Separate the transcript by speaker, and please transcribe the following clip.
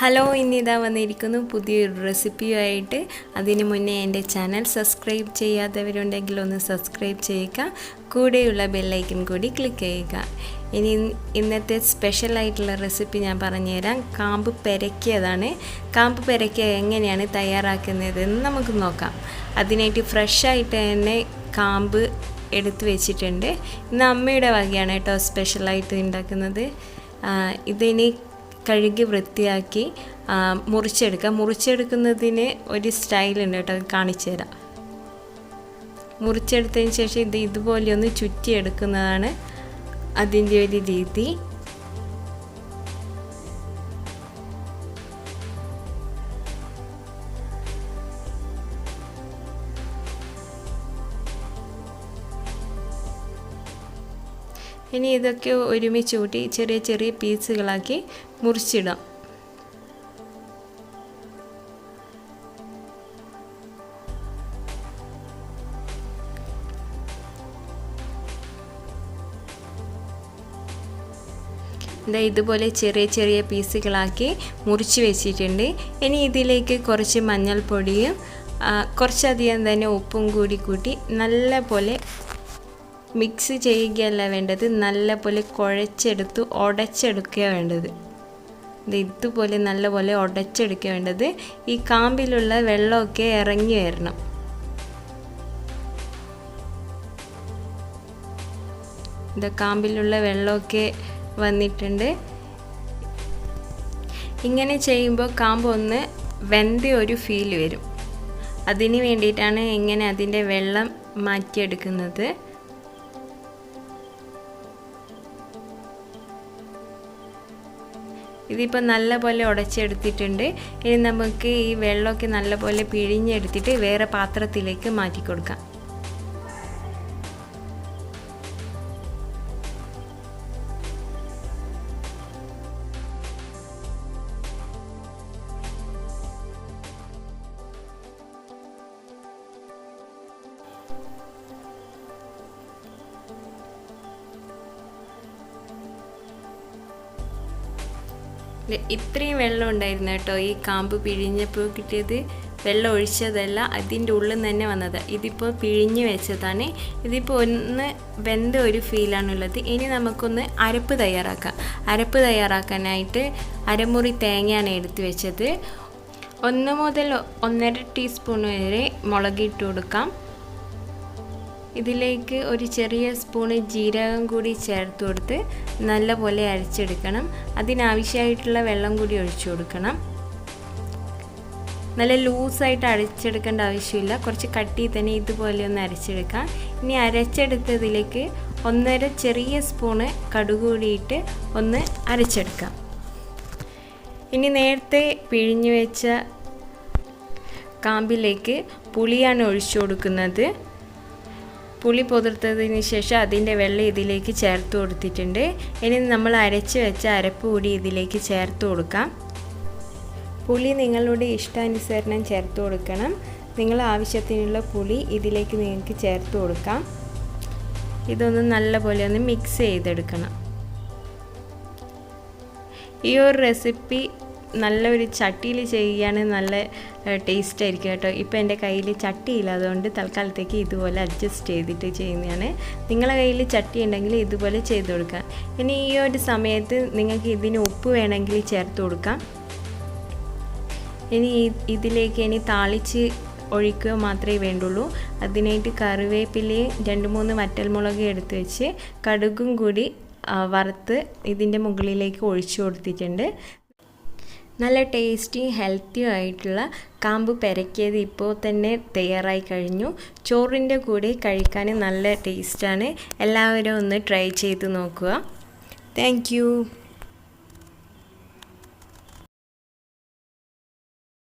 Speaker 1: Hello ഇന്നിതാ വന്നിരിക്കുന്നു പുതിയൊരു റെസിപ്പിയുമായിട്ട്. അതിനു മുന്നേ എന്റെ ചാനൽ സബ്സ്ക്രൈബ് ചെയ്യാത്തവരുണ്ടെങ്കിൽ ഒന്ന് സബ്സ്ക്രൈബ് ചെയ്യുക. കൂടെയുള്ള ബെല്ലൈക്കൻ കൂടി ക്ലിക്ക് ചെയ്യുക. ഇനി ഇന്നത്തെ സ്പെഷ്യൽ ആയിട്ടുള്ള റെസിപ്പി ഞാൻ പറഞ്ഞുതരാം കാമ്പ് പെരക്കിയതാണ്. കാമ്പ് പെരക്കിയ എങ്ങനെയാണ് തയ്യാറാക്കുന്നതെന്ന് നമുക്ക് നോക്കാം. അതിനായിട്ട് ഫ്രഷായിട്ട് തന്നെ കാമ്പ് എടുത്തു വെച്ചിട്ടുണ്ട്. ഇന്ന് അമ്മയുടെ വകയാണ് കേട്ടോ സ്പെഷ്യലായിട്ട് ഉണ്ടാക്കുന്നത്. ഇതിനി കഴുകി വൃത്തിയാക്കി മുറിച്ചെടുക്കുക. മുറിച്ചെടുക്കുന്നതിന് ഒരു സ്റ്റൈലുണ്ട് കേട്ടോ കാണിച്ചു തരാം. മുറിച്ചെടുത്തതിന് ശേഷം ഇത് ഇതുപോലെ ഒന്ന് ചുറ്റിയെടുക്കുന്നതാണ് അതിന്റെ ഒരു രീതി. ഇനി ഇതൊക്കെ ഒരുമിച്ച് കൂട്ടി ചെറിയ ചെറിയ പീസുകളാക്കി മുറിച്ചിടാം ഇതാ ഇതുപോലെ ചെറിയ ചെറിയ പീസുകളാക്കി മുറിച്ച് വെച്ചിട്ടുണ്ട്. ഇനി ഇതിലേക്ക് കുറച്ച് മഞ്ഞൾപ്പൊടിയും കുറച്ചധികം തന്നെ ഉപ്പും കൂടി കൂട്ടി നല്ല പോലെ മിക്സ് ചെയ്യുകയല്ല വേണ്ടത് നല്ല പോലെ കുഴച്ചെടുത്ത് ഉടച്ചെടുക്കുക വേണ്ടത്. ഇതുപോലെ നല്ലപോലെ ഉടച്ചെടുക്കുക വേണ്ടത് ഈ കാമ്പിലുള്ള വെള്ളമൊക്കെ ഇറങ്ങി വരണം. ഇത് കാമ്പിലുള്ള വെള്ളമൊക്കെ വന്നിട്ടുണ്ട്. ഇങ്ങനെ ചെയ്യുമ്പോൾ കാമ്പ് ഒന്ന് വെന്ത ഒരു ഫീൽ വരും. അതിന് വേണ്ടിയിട്ടാണ് ഇങ്ങനെ അതിന്റെ വെള്ളം മാറ്റിയെടുക്കുന്നത്. ഇതിപ്പോൾ നല്ല പോലെ ഉടച്ചെടുത്തിട്ടുണ്ട്. ഇനി നമുക്ക് ഈ വെള്ളമൊക്കെ നല്ലപോലെ പിഴിഞ്ഞെടുത്തിട്ട് വേറെ പാത്രത്തിലേക്ക് മാറ്റി കൊടുക്കാം ഇത്രയും വെള്ളം ഉണ്ടായിരുന്നു കേട്ടോ. ഈ കാമ്പ് പിഴിഞ്ഞപ്പോൾ കിട്ടിയത് വെള്ളം ഒഴിച്ചതല്ല അതിന്റെ ഉള്ളിൽ നിന്ന് തന്നെ വന്നത്. ഇതിപ്പോൾ പിഴിഞ്ഞ് വെച്ചതാണ്. ഇതിപ്പോൾ ഒന്ന് വെന്ത ഒരു ഫീലാണുള്ളത്. ഇനി നമുക്കൊന്ന് അരപ്പ് തയ്യാറാക്കാം. അരപ്പ് തയ്യാറാക്കാനായിട്ട് അരമുറി തേങ്ങയാണ് എടുത്തു വെച്ചത്. ഒന്ന് മുതൽ ഒന്നര ടീസ്പൂൺ വരെ മുളകിട്ട് കൊടുക്കാം. ഇതിലേക്ക് ഒരു ചെറിയ സ്പൂണ് ജീരകം കൂടി ചേർത്ത് കൊടുത്ത് നല്ലപോലെ അരച്ചെടുക്കണം. അതിനാവശ്യമായിട്ടുള്ള വെള്ളം കൂടി ഒഴിച്ചു കൊടുക്കണം. നല്ല ലൂസായിട്ട് അരച്ചെടുക്കേണ്ട ആവശ്യമില്ല. കുറച്ച് കട്ടി തന്നെ ഇതുപോലെ ഒന്ന് അരച്ചെടുക്കാം. ഇനി അരച്ചെടുത്തതിലേക്ക് ഒന്നര ചെറിയ സ്പൂണ് കടുക് കൂടിയിട്ട് ഒന്ന് അരച്ചെടുക്കാം. ഇനി നേരത്തെ പിഴിഞ്ഞു വെച്ച കാമ്പിലേക്ക് പുളിയാണ് ഒഴിച്ചു കൊടുക്കുന്നത്. പുളി പൊതിർത്തതിന് ശേഷം അതിന്റെ വെള്ളം ഇതിലേക്ക് ചേർത്ത് കൊടുത്തിട്ടുണ്ട്. ഇനി നമ്മൾ അരച്ച് വെച്ച അരപ്പ് കൂടി ഇതിലേക്ക് ചേർത്ത് കൊടുക്കാം. പുളി നിങ്ങളുടെ ഇഷ്ടാനുസരണം ചേർത്ത് കൊടുക്കണം. നിങ്ങൾ ആവശ്യത്തിനുള്ള പുളി ഇതിലേക്ക് നിങ്ങൾക്ക് ചേർത്ത് കൊടുക്കാം. ഇതൊന്ന് നല്ലപോലെ ഒന്ന് മിക്സ് ചെയ്തെടുക്കണം. ഈ ഒരു റെസിപ്പി നല്ലൊരു ചട്ടിയിൽ ചെയ്യുകയാണെങ്കിൽ നല്ല ടേസ്റ്റ് ആയിരിക്കും കേട്ടോ. ഇപ്പോൾ എന്റെ കയ്യിൽ ചട്ടിയില്ല അതുകൊണ്ട് തൽക്കാലത്തേക്ക് ഇതുപോലെ അഡ്ജസ്റ്റ് ചെയ്തിട്ട് ചെയ്യുന്നതാണ്. നിങ്ങളെ കയ്യിൽ ചട്ടി ഉണ്ടെങ്കിൽ ഇതുപോലെ ചെയ്ത് കൊടുക്കാം. ഇനി ഈ ഒരു സമയത്ത് നിങ്ങൾക്ക് ഇതിന് ഉപ്പ് വേണമെങ്കിൽ ചേർത്ത് കൊടുക്കാം. ഇനി ഇതിലേക്ക് ഇനി താളിച്ച് ഒഴിക്കുക മാത്രമേ വേണ്ടുള്ളൂ. അതിനായിട്ട് കറിവേപ്പിലയും രണ്ട് മൂന്ന് വറ്റൽമുളക് എടുത്ത് വെച്ച് കടുകും കൂടി വറുത്ത് ഇതിന്റെ മുകളിലേക്ക് ഒഴിച്ചു കൊടുത്തിട്ടുണ്ട്. നല്ല ടേസ്റ്റി ഹെൽത്തി ആയിട്ടുള്ള കാമ്പ് പെരക്കിയത് ഇപ്പോൾ തന്നെ തയ്യാറായി കഴിഞ്ഞു. ചോറിന്റെ കൂടെ കഴിക്കാൻ നല്ല ടേസ്റ്റാണ് എല്ലാവരും ഒന്ന് ട്രൈ ചെയ്ത് നോക്കുക. താങ്ക്